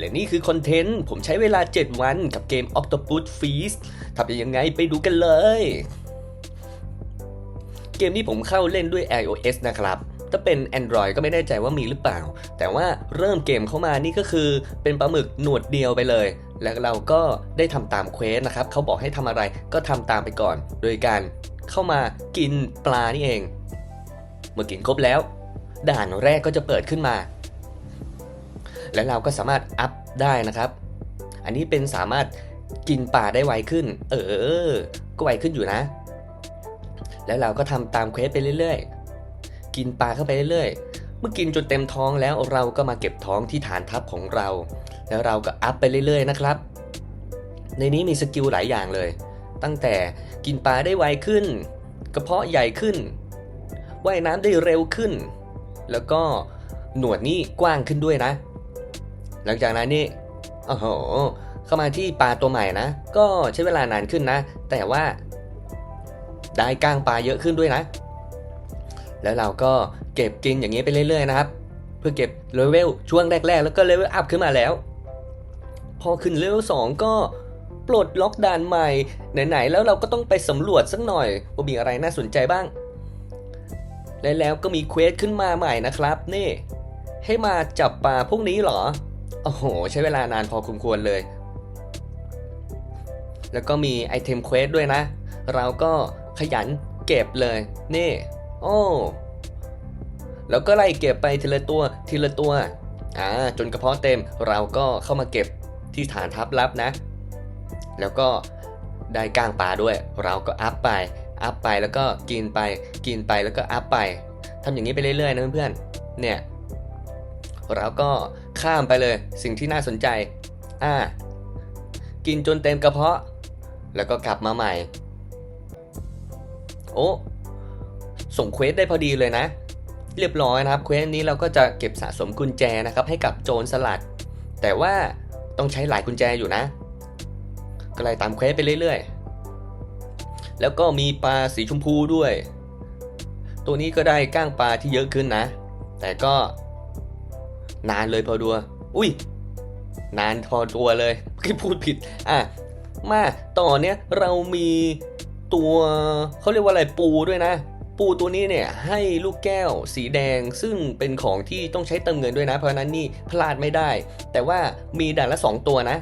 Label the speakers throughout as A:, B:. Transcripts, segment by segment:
A: และนี่คือคอนเทนต์ ผมใช้เวลา 7 วันกับเกม Octopus Feast ทำยังไงไปดูกันเลย เกมนี้ผมเข้าเล่นด้วย iOS นะครับ ถ้าเป็น Android ก็ไม่แน่ใจว่ามีหรือเปล่า แต่ว่าเริ่มเกมเข้ามานี่ก็คือเป็นปลาหมึกหนวดเดียวไปเลย แล้วเราก็ได้ทำตามเควสนะครับ เขาบอกให้ทำอะไรก็ทำตามไปก่อน โดยการเข้ามากินปลานี่เอง เมื่อกินครบแล้ว ด่านแรกก็จะเปิดขึ้นมา และเราก็สามารถอัพได้นะครับ อันนี้เป็นสามารถกินปลาได้ไวขึ้น เออ ก็ไวขึ้นอยู่นะ แล้วเราก็ทำตามเควสไปเรื่อยๆ กินปลาเข้าไปเรื่อยๆ เมื่อกินจนเต็มท้องแล้วเราก็มาเก็บท้องที่ฐานทัพของเรา แล้วเราก็อัพไปเรื่อยๆนะครับ ในนี้มีสกิลหลายอย่างเลย ตั้งแต่กินปลาได้ไวขึ้น กระเพาะใหญ่ขึ้น ว่ายน้ำได้เร็วขึ้น แล้วก็หนวดนี่กว้างขึ้นด้วยนะ หลังจากนั้นนี่โอ้โหเข้ามาที่ปลาตัวใหม่นะ ก็ใช้เวลานานขึ้นนะ แต่ว่า ได้ก้างปลาเยอะขึ้นด้วยนะ แล้วเราก็เก็บกินอย่างนี้ไปเรื่อยๆนะครับ เพื่อเก็บเลเวลช่วงแรก ๆ แล้วก็เลเวลอัพขึ้นมาแล้ว พอขึ้นเลเวล2ก็ปลดล็อกด่านใหม่ไหนๆแล้วเราก็ต้องไปสำรวจสักหน่อยว่ามีอะไรน่าสนใจบ้าง และแล้วก็มีเควสขึ้นมาใหม่นะครับ นี่ ให้มาจับปลาพวกนี้เหรอ โอ้โห ใช้เวลานานพอคุมควรเลย แล้วก็มีไอเทมเควสด้วยนะ เราก็ขยันเก็บเลย นี่ โอ้แล้วก็ไล่เก็บไปทีละตัวทีละตัว อ่า จนกระเพาะเต็มเราก็เข้ามาเก็บที่ฐานทัพลับนะ แล้วก็ได้ก้างปลาด้วย เราก็อัพไป อัพไปแล้วก็กินไป กินไปแล้วก็อัพไปทำอย่างนี้ไปเรื่อยๆนะเพื่อนๆ เนี่ย เราก็ ข้ามไปเลย สิ่งที่น่าสนใจ อ่า กินจนเต็มกระเพาะ แล้วก็กลับมาใหม่ โอ้ ส่งเควสได้พอดีเลยนะ เรียบร้อยนะครับ เควสนี้เราก็จะเก็บสะสมกุญแจนะครับ ให้กับโจรสลัด แต่ว่าต้องใช้หลายกุญแจอยู่นะ ก็ไล่ตามเควสไปเรื่อยๆ แล้วก็มีปลาสีชมพูด้วย ตัวนี้ก็ได้ก้างปลาที่เยอะขึ้นนะ แต่ก็ นานเลยพอดัว อุ้ย นานพอตัวเลยพี่พูดผิด อะ มาต่อเนี้ยเรามีตัวเขาเรียกว่าอะไรปูด้วยนะ ปูตัวนี้เนี่ยให้ลูกแก้วสีแดงซึ่งเป็นของที่ต้องใช้เติมเงินด้วยนะ เพราะนั้นนี่พลาดไม่ได้ แต่ว่ามีด่านละ 2 ตัวนะ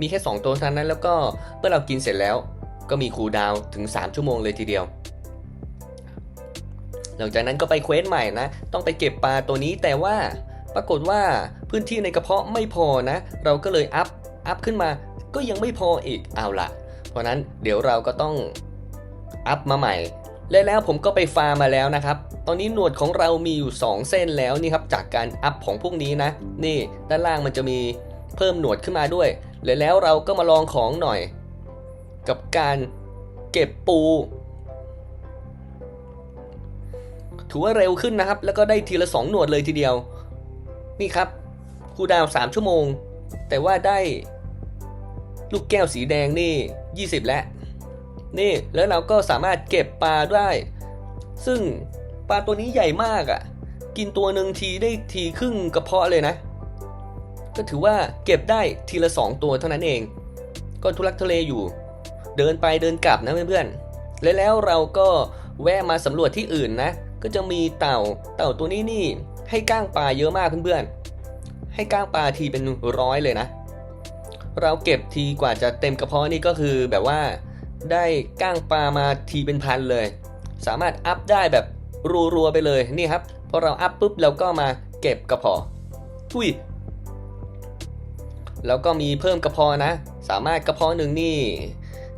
A: มีแค่ 2 ตัวเท่านั้นแล้วก็เมื่อเรากินเสร็จแล้ว ก็มีคูลดาวถึง 3 ชั่วโมงเลยทีเดียวหลังจากนั้นก็ไปเควสใหม่นะ ต้องไปเก็บปลาตัวนี้แต่ว่า ปรากฏว่าพื้นที่ในกระเพาะไม่พอนะ เราก็เลยอัพอัพขึ้นมาก็ยังไม่พออีกเอาละเพราะนั้นเดี๋ยวเราก็ต้องอัพมาใหม่ และแล้วผมก็ไปฟาร์มาแล้วนะครับ ตอนนี้หนวดของเรามีอยู่ 2 เส้นแล้วนี่ครับจากการอัพของพวกนี้นะ นี่ด้านล่างมันจะมีเพิ่มหนวดขึ้นมาด้วย และแล้วเราก็มาลองของหน่อย กับการเก็บปูถือว่าเร็วขึ้นนะครับ แล้วก็ได้ทีละ 2 หนวดเลยทีเดียว นี่ครับคูดาวน์3ชั่วโมง แต่ว่าได้ลูกแก้วสีแดงนี่ 20 แล้ว นี่แล้วเราก็สามารถเก็บปลาได้ ซึ่งปลาตัวนี้ใหญ่มากอะ่ะ กินตัวหนึ่งทีได้ทีครึ่งกระเพาะเลยนะ ก็ถือว่าเก็บได้ทีละ 2 ตัวเท่านั้นเอง ก็ทุลักทุเลอยู่ เดินไปเดินกลับนะเพื่อนๆและแล้วเราก็แวะมาสำรวจที่อื่นนะ ก็จะมีเต่า เต่าตัวนี้นี่ ให้ก้างปลาเยอะมากเพื่อนๆ ให้ก้างปลาทีเป็นร้อยเลยนะ เราเก็บทีกว่าจะเต็มกระเพาะนี่ก็คือแบบว่าได้ก้างปลามาทีเป็นพันเลย สามารถอัพได้แบบรัวๆไปเลยนี่ครับพอเราอัพปุ๊บเราก็มาเก็บกระเพาะทุยแล้วก็มีเพิ่มกระเพาะนะ สามารถกระเพาะหนึ่งนี่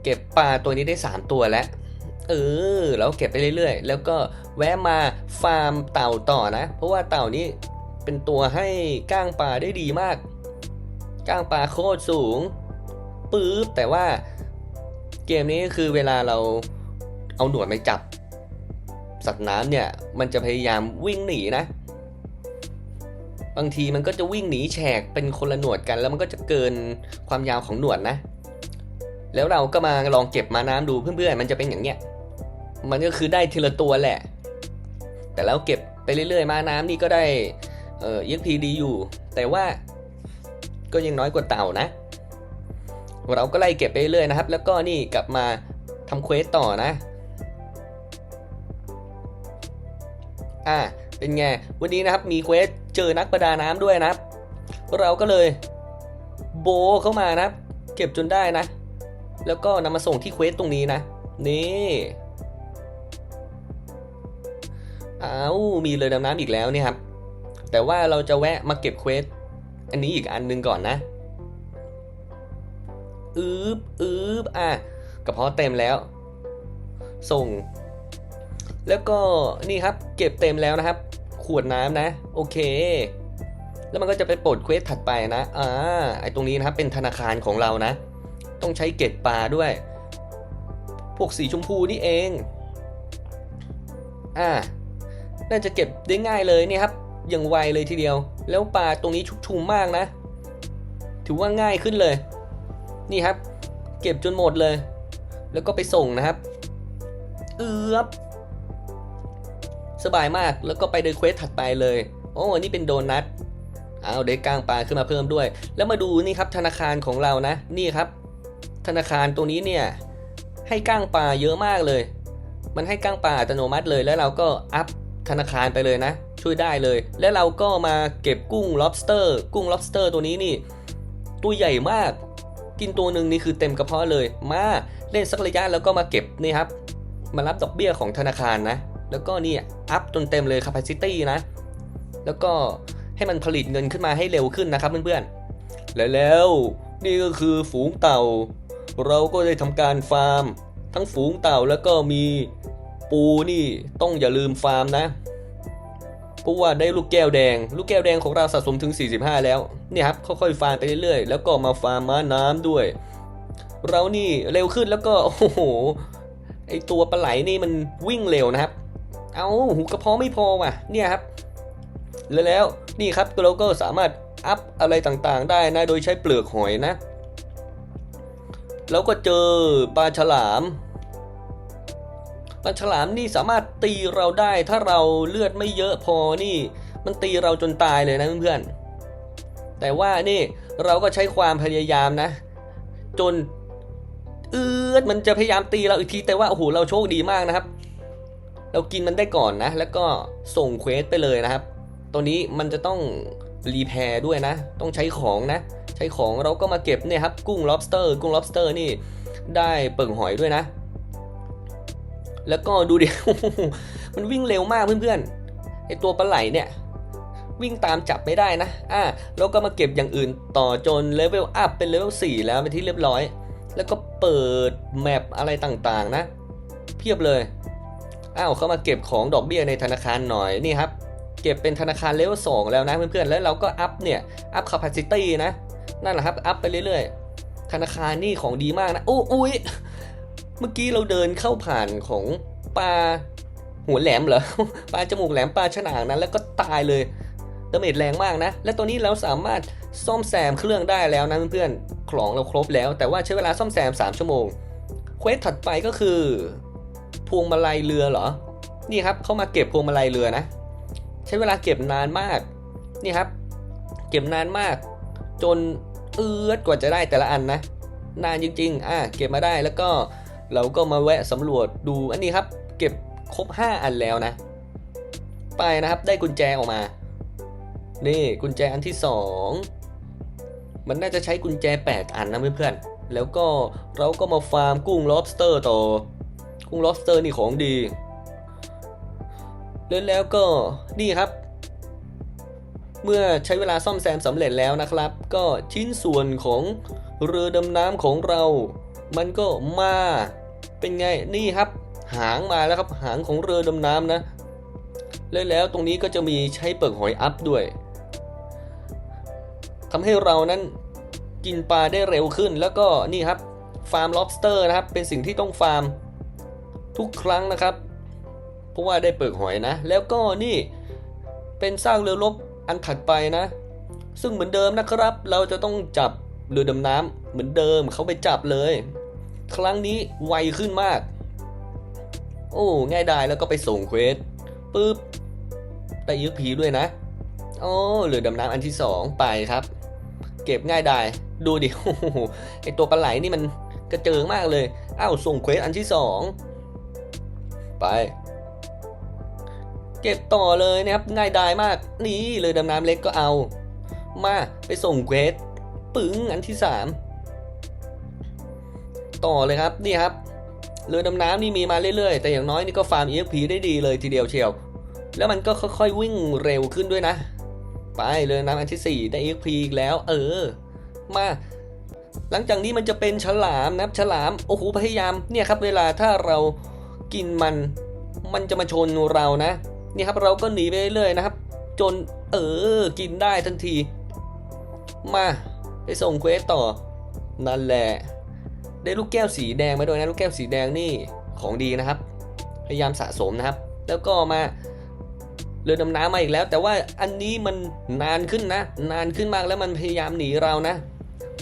A: เก็บปลาตัวนี้ได้ 3 ตัวแล้ว เออแล้วเก็บไปเรื่อยๆ แล้วก็แวะมาฟาร์มเต่าต่อนะ เพราะว่าเต่านี้เป็นตัวให้ก้างปลาได้ดีมาก ก้างปลาโคตรสูงปื๊บแต่ว่าเกมนี้คือเวลาเราเอาหนวดไปจับ สัตว์น้ำเนี่ย มันจะพยายามวิ่งหนีนะ บางทีมันก็จะวิ่งหนีแฉกเป็นคนละหนวดกัน แล้วมันก็จะเกินความยาวของหนวดนะ แล้วเราก็มาลองเก็บมาน้ำดูเพื่อนๆมันจะเป็นอย่างเนี้ย มันก็คือได้ทีละตัวแหละ แต่แล้วเก็บไปเรื่อยๆ มาน้ำนี่ก็ได้เอ่อ EXP ดีอยู่ แต่ว่าก็ยังน้อยกว่าเต่านะ เราก็ไล่เก็บไปเรื่อยนะครับ แล้วก็นี่กลับมาทำเควสต่อนะ อ่า เป็นไง วันนี้นะครับมีเควสเจอนักประดาน้ำด้วยนะครับ เราก็เลยโบเข้ามานะครับ เก็บจนได้นะ แล้วก็นำมาส่งที่เควสตรงนี้นะ นี่ อ้าวมีเรือดำน้ำอีกแล้วเนี่ยครับ แต่ว่าเราจะแวะมาเก็บเควสอันนี้อีกอันหนึงก่อนนะอืบอืบอะกระเพาะเต็มแล้ว ส่ง แล้วก็นี่ครับ เก็บเต็มแล้วนะครับ ขวดน้ำนะ โอเค แล้วมันก็จะไปปลดเควสถัดไปนะอ่าไอตรงนี้นะครับเป็นธนาคารของเรานะ ต้องใช้เกล็ดปลาด้วย พวกสีชมพูนี่เอง อ่า น่าจะเก็บได้ง่ายเลยเนี่ยครับ อย่างไวเลยทีเดียว แล้วปลาตรงนี้ชุกชุมมากนะ ถือว่าง่ายขึ้นเลย นี่ครับ เก็บจนหมดเลย แล้วก็ไปส่งนะครับ เอือบสบายมากแล้วก็ไปเดินเควสถัดไปเลย โอ้นี่เป็นโดนัทเอาได้กลางปลาขึ้นมาเพิ่มด้วย แล้วมาดูนี่ครับธนาคารของเรานะ นี่ครับ ธนาคารตรงนี้เนี่ยให้ก้างปลาเยอะมากเลย มันให้ก้างปลาอัตโนมัติเลยแล้วเราก็อัพ ธนาคารไปเลยนะ ช่วยได้เลย แล้วเราก็มาเก็บกุ้ง lobster กุ้ง lobster ตัวนี้นี่ ตัวใหญ่มาก กินตัวหนึ่งนี่คือเต็มกระเพาะเลย มาเล่นสักระยะแล้วก็มาเก็บนี่ครับ มารับดอกเบี้ยของธนาคารนะ แล้วก็นี่อัพจนเต็มเลย capacity นะ แล้วก็ให้มันผลิตเงินขึ้นมาให้เร็วขึ้นนะครับเพื่อนๆ และแล้วนี่ก็คือฝูงเต่า เราก็ได้ทำการฟาร์ม ทั้งฝูงเต่าแล้วก็มี ปูนี่ต้องอย่าลืมฟาร์มนะเพราะว่าได้ลูกแก้วแดง ลูกแก้วแดงของเราสะสมถึง 45 แล้วเนี่ยครับค่อยๆฟาร์มไปเรื่อยๆ แล้วก็มาฟาร์มม้าน้ำด้วย เรานี่เร็วขึ้นแล้วก็โอ้โหไอตัวปลาไหลนี่มันวิ่งเร็วนะครับ เอาหูกระเพาะไม่พอว่ะเนี่ยครับแล้วแล้วนี่ครับเราก็สามารถอัพอะไรต่างๆ ได้นะโดยใช้เปลือกหอยนะ แล้วก็เจอปลาฉลาม ปลาฉลามนี่สามารถตีเราได้ถ้าเราเลือดไม่เยอะพอนี่ มันตีเราจนตายเลยนะเพื่อนๆแต่ว่านี่เราก็ใช้ความพยายามนะ จนเอือดมันจะพยายามตีเราอีกทีแต่ว่าโอ้โหเราโชคดีมากนะครับ เรากินมันได้ก่อนนะ แล้วก็ส่งเควสไปเลยนะครับ ตัวนี้มันจะต้องรีแพร์ด้วยนะ ต้องใช้ของนะ ใช้ของเราก็มาเก็บเนี่ยครับกุ้ง lobster กุ้ง lobster นี่ได้เปิ่งหอยด้วยนะ แล้วก็ดูดิมันวิ่งเร็วมากเพื่อนๆไอตัวปลาไหลเนี่ยวิ่งตามจับไม่ได้นะ อะเราก็มาเก็บอย่างอื่นต่อจนเลเวลอัพเป็นเลเวล4แล้วเป็นที่เรียบร้อย แล้วก็เปิดแมปอะไรต่างๆนะ เพียบเลย อ้าวเขามาเก็บของดอกเบี้ยในธนาคารหน่อยนี่ครับ เก็บเป็นธนาคารเลเวล2แล้วนะเพื่อนๆ แล้วเราก็อัพเนี่ย อัพ capacity นะ นั่นแหละครับ อัพไปเรื่อยๆ ธนาคารนี่ของดีมากนะ โอ้อุ้ย เมื่อกี้เราเดินเข้าผ่านของปลาหัวแหลมเหรอปลาจมูกแหลมปลาฉนางนะแล้วก็ตายเลยดาเมจแรงมากนะ และตัวนี้เราสามารถซ่อมแซมเครื่องได้แล้วนะเพื่อนๆของเราครบแล้ว แต่ว่าใช้เวลาซ่อมแซม 3 ชั่วโมงเควสถัดไปก็คือ พวงมาลัยเรือเหรอ นี่ครับเข้ามาเก็บพวงมาลัยเรือนะ ใช้เวลาเก็บนานมาก นี่ครับ เก็บนานมาก จนเอื้อดกว่าจะได้แต่ละอันนะ นานจริงๆ อะเก็บมาได้แล้วก็ เราก็มาแวะสำรวจดูอันนี้ครับ เก็บครบ 5 อันแล้วนะ ไปนะครับได้กุญแจออกมา นี่กุญแจอันที่ 2 มันน่าจะใช้กุญแจ 8 อันนะเพื่อนๆแล้วก็เราก็มาฟาร์มกุ้ง lobster ต่อ กุ้ง lobster นี่ของดีแล้วแล้วก็นี่ครับ เมื่อใช้เวลาซ่อมแซมสำเร็จแล้วนะครับ ก็ชิ้นส่วนของเรือดำน้ำของเรา มันก็มา เป็นไงนี่ครับ หางมาแล้วครับหางของเรือดำน้ำนะแล้วแล้วตรงนี้ก็จะมีใช้เปลือกหอยอัพด้วยทำให้เรานั้นกินปลาได้เร็วขึ้น แล้วก็นี่ครับฟาร์ม lobster นะครับ เป็นสิ่งที่ต้องฟาร์มทุกครั้งนะครับ เพราะว่าได้เปลือกหอยนะ แล้วก็นี่เป็นสร้างเรือรบอันถัดไปนะ ซึ่งเหมือนเดิมนะครับ เราจะต้องจับเรือดำน้ำเหมือนเดิมเขาไปจับเลย ครั้งนี้ไวขึ้นมาก โอ้ ง่ายดายแล้วก็ไปส่งเควสปุ๊บได้ยึดผีด้วยนะโอ้เรือดำน้ำอันที่สองไปครับ เก็บง่ายได้ดูดิโอ้โหไอตัวปลาไหลนี่มันกระเจิงมากเลยอ้าวส่งเควสอันที่สองไป เก็บต่อเลยนะครับง่ายดายมาก นี่เลยดำน้ำเล็กก็เอา มาไปส่งเควสปึ้งอันที่สาม ต่อเลยครับนี่ครับเรือดำน้ำนี่มีมาเรื่อยๆ แต่อย่างน้อยนี่ก็ฟาร์ม EXP ได้ดีเลยทีเดียวเชียว แล้วมันก็ค่อยๆวิ่งเร็วขึ้นด้วยนะ ไปเรือน้ำอันที่ 4 ได้ EXP อีกแล้ว เออ มา หลังจากนี้มันจะเป็นฉลามนับฉลาม โอ้โหพยายามเนี่ยครับ เวลาถ้าเรากินมัน มันจะมาชนเรานะนี่ครับเราก็หนีไปเรื่อยๆนะครับ จนเออ กินได้ทันที มาไปส่งเควสต่อนั่นแหละ ได้ลูกแก้วสีแดงมาด้วยนะลูกแก้วสีแดงนี่ของดีนะครับ พยายามสะสมนะครับ แล้วก็มาเรือดำน้ำมาอีกแล้ว แต่ว่าอันนี้มันนานขึ้นนะ นานขึ้นมากแล้วมันพยายามหนีเรานะ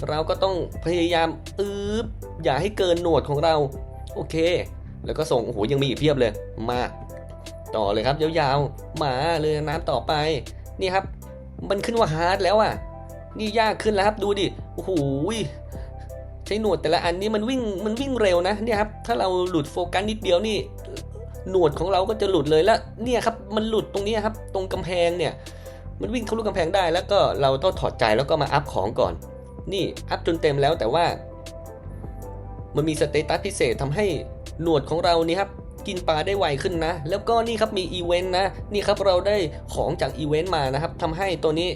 A: เราก็ต้องพยายามอืบอย่าให้เกินหนวดของเรา โอเค แล้วก็ส่งโอ้โหยังมีอีกเพียบเลยมาต่อเลยครับยาวๆมาเรือน้ำต่อไป นี่ครับ มันขึ้นว่าฮาร์ดแล้วอะ นี่ยากขึ้นแล้วครับดูดิโอ้โห ใช้หนวดแต่ละอันนี่มันวิ่งมันวิ่งเร็วนะเนี่ยครับถ้าเราหลุดโฟกัสนิดเดียวนี่หนวดของเราก็จะหลุดเลยแล้วเนี่ยครับมันหลุดตรงนี้ครับตรงกำแพงเนี่ยมันวิ่งทะลุกำแพงได้แล้วก็เราต้องถอดใจแล้วก็มาอัพของก่อน นี่อัพจนเต็มแล้วแต่ว่า มันมีสเตตัสพิเศษทำให้หนวดของเรานี่ครับกินปลาได้ไวขึ้นนะ แล้วก็นี่ครับมีอีเวนต์นะนี่ครับเราได้ของจากอีเวนต์มานะครับทำให้ตัวนี้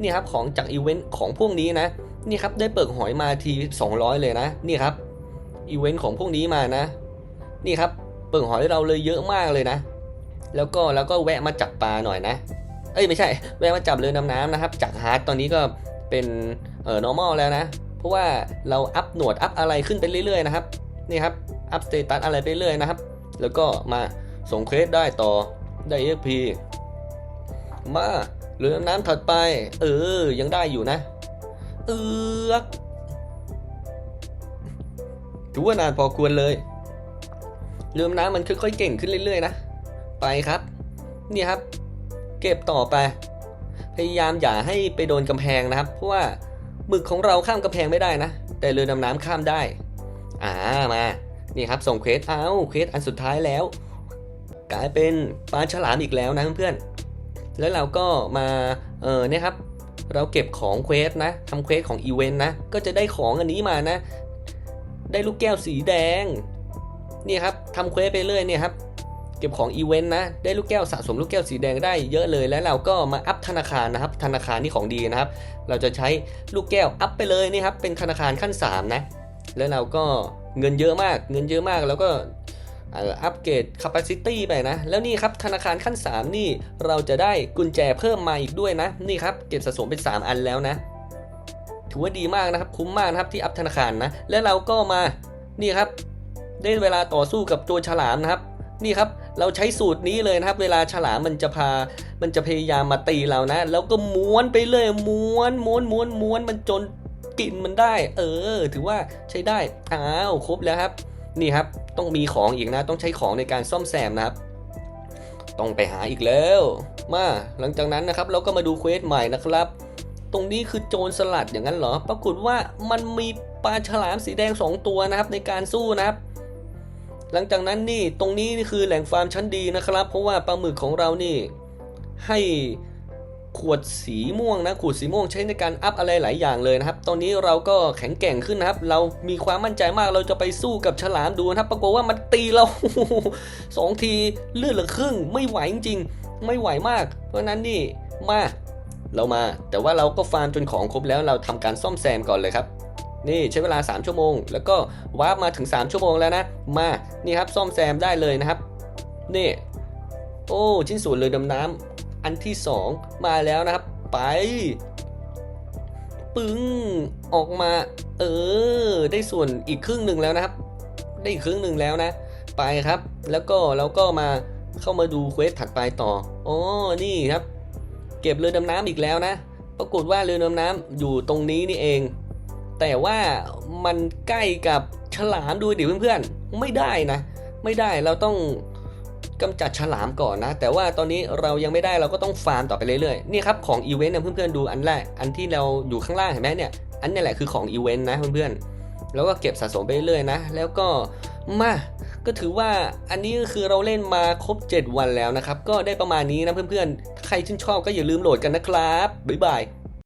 A: นี่ครับของจากอีเวนต์ของพวกนี้นะ นี่ครับได้เปิกหอยมาที 200 เลยนะ นี่ครับอีเวนต์ของพวกนี้มานะ นี่ครับเปิกหอยเราเลยเยอะมากเลยนะ แล้วก็แล้วก็แวะมาจับปลาหน่อยนะ เอ้ยไม่ใช่ แวะมาจับเรือดำน้ำนะครับ จากฮาร์ดตอนนี้ก็เป็นเอ่อ normal แล้วนะ เพราะว่าเราอัพหนวดอัพอะไรขึ้นไปเรื่อยๆนะครับ นี่ครับอัพสเตตัสอะไรไปเรื่อยนะครับ แล้วก็มาส่งเควสได้ต่อได้ EXP มาเรือดำน้ำถัดไป เออ ยังได้อยู่นะ เอือกถือว่านานพอควรเลย เรือดำน้ำมันค่อยๆเก่งขึ้นเรื่อยๆนะ ไปครับ นี่ครับ เก็บต่อไป พยายามอย่าให้ไปโดนกำแพงนะครับ เพราะว่าหมึกของเราข้ามกำแพงไม่ได้นะ แต่เรือดำน้ำข้ามได้ อ่ามา นี่ครับส่งเควสเอาเควสอันสุดท้ายแล้ว กลายเป็นปลาฉลามอีกแล้วนะเพื่อนๆแล้วเราก็มา เออเนี่ยครับ เราเก็บของเควสนะทำเควสของอีเวนต์นะ ก็จะได้ของอันนี้มานะ ได้ลูกแก้วสีแดง นี่ครับทำเควสไปเรื่อยเนี่ยครับ เก็บของอีเวนต์นะ ได้ลูกแก้วสะสมลูกแก้วสีแดงได้เยอะเลย แล้วเราก็มาอัพธนาคารนะครับ ธนาคารนี่ของดีนะครับ เราจะใช้ลูกแก้วอัพไปเลยนี่ครับ เป็นธนาคารขั้น 3 นะ แล้วเราก็เงินเยอะมาก เงินเยอะมากแล้วก็ อ่ออัปเกรด capacity ไปนะ แล้วนี่ครับธนาคารขั้น 3 นี่เราจะได้กุญแจเพิ่มมาอีกด้วยนะ นี่ครับเก็บสะสมเป็น 3 อันแล้วนะ ถือว่าดีมากนะครับ คุ้มมากนะครับที่อัพธนาคารนะ แล้วเราก็มานี่ครับ ได้เวลาต่อสู้กับตัวฉลามนะครับ นี่ครับเราใช้สูตรนี้เลยนะครับ เวลาฉลามมันจะพา มันจะพยายามมาตีเรานะ แล้วก็ม้วนไปเลยม้วนม้วนม้วนม้วนมันจนกินมันได้ เออ ถือว่าใช้ได้อ้าวครบแล้วครับ นี่ครับต้องมีของอีกนะ ต้องใช้ของในการซ่อมแซมนะครับ ต้องไปหาอีกแล้ว มาหลังจากนั้นนะครับเราก็มาดูเควสใหม่นะครับ ตรงนี้คือโจรสลัดอย่างนั้นเหรอ ปรากฏว่ามันมีปลาฉลามสีแดง 2 ตัวนะครับในการสู้นะครับ หลังจากนั้นนี่ตรงนี้นี่คือแหล่งฟาร์มชั้นดีนะครับ เพราะว่าปลาหมึกของเรานี่ให้ ขวดสีม่วงนะขวดสีม่วงใช้ในการอัพอะไรหลายอย่างเลยนะครับ ตอนนี้เราก็แข็งแกร่งขึ้นนะครับ เรามีความมั่นใจมากเราจะไปสู้กับฉลามดูนะครับ ปรากฏว่ามันตีเราสองทีเลือดเหลือครึ่ง ไม่ไหวจริงๆไม่ไหวมาก เพราะนั้นนี่มาเรามา แต่ว่าเราก็ฟาร์มจนของครบแล้วเราทำการซ่อมแซมก่อนเลยครับนี่ใช้เวลา 3 ชั่วโมง แล้วก็วาร์ปมาถึง 3 ชั่วโมงแล้วนะ มานี่ครับซ่อมแซมได้เลยนะครับ นี่ โอ้ชิ้นส่วนเรือดำน้ำ อันที่ 2 มาแล้วนะครับ ไป ปึ้งออกมา เออ ได้ส่วนอีกครึ่งหนึ่งแล้วนะครับ ได้อีกครึ่งหนึ่งแล้วนะ ไปครับ แล้วก็เราก็มาเข้ามาดูเควสถัดไปต่ออ๋อนี่ครับ เก็บเรือดำน้ำอีกแล้วนะ ปรากฏว่าเรือดำน้ำอยู่ตรงนี้นี่เอง แต่ว่ามันใกล้กับฉลามดูดิเพื่อนๆ ไม่ได้นะ ไม่ได้เราต้อง กำจัดฉลามก่อนนะ แต่ว่าตอนนี้เรายังไม่ได้เราก็ต้องฟาร์มต่อไปเรื่อยๆ นี่ครับของอีเวนต์นะเพื่อนๆดูอันแรก อันที่เราอยู่ข้างล่างเห็นไหมเนี่ย อันนี้แหละคือของอีเวนต์นะเพื่อนๆ แล้วก็เก็บสะสมไปเรื่อยๆนะ แล้วก็มา ก็ถือว่าอันนี้ก็คือเราเล่นมาครบ 7 วันแล้วนะครับ ก็ได้ประมาณนี้นะเพื่อนๆถ้าใครชื่นชอบก็อย่าลืมโหลดกันนะครับ บ๊ายบาย